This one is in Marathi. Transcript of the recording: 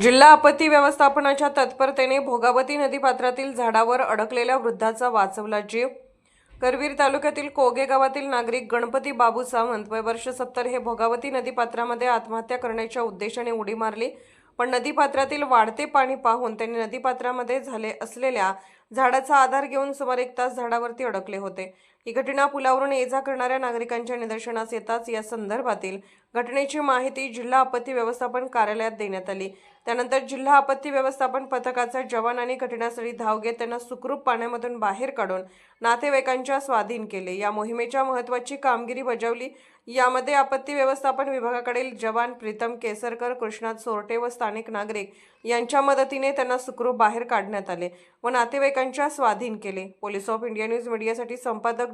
जिल्हा आपत्ती व्यवस्थापनाच्या तत्परतेने भोगावती नदीपात्रातील झाडावर अडकलेल्या वृद्धाचा वाचवला जीव. करवीर तालुक्यातील कोगे गावातील नागरिक गणपती बाबू सावंत वय वर्ष सत्तर हे भोगावती नदीपात्रामध्ये आत्महत्या करण्याच्या उद्देशाने उडी मारली. पण नदीपात्रातील वाढते पाणी पाहून त्यांनी नदीपात्रामध्ये झाले असलेल्या झाडाचा आधार घेऊन सुमारे एक तास झाडावरती अडकले होते. ही घटना पुलावरून ये जा करणाऱ्या नागरिकांच्या निदर्शनास येताच या संदर्भातील घटनेची माहिती जिल्हा आपत्ती व्यवस्थापन कार्यालयात देण्यात आली. त्यानंतर जिल्हा आपत्ती व्यवस्थापन पथकाचा जवानांनी घटनास्थळी धाव घेत त्यांना सुखरूप पाण्यामधून बाहेर काढून नातेवाईकांच्या स्वाधीन केले. या मोहिमेच्या महत्वाची कामगिरी बजावली. यामध्ये आपत्ती व्यवस्थापन विभागाकडील जवान प्रीतम केसरकर कृष्णात सोरटे व स्थानिक नागरिक यांच्या मदतीने त्यांना सुखरूप बाहेर काढण्यात आले व नातेवाईकांच्या स्वाधीन केले. पोलीस ऑफ इंडिया न्यूज मीडियासाठी संपादक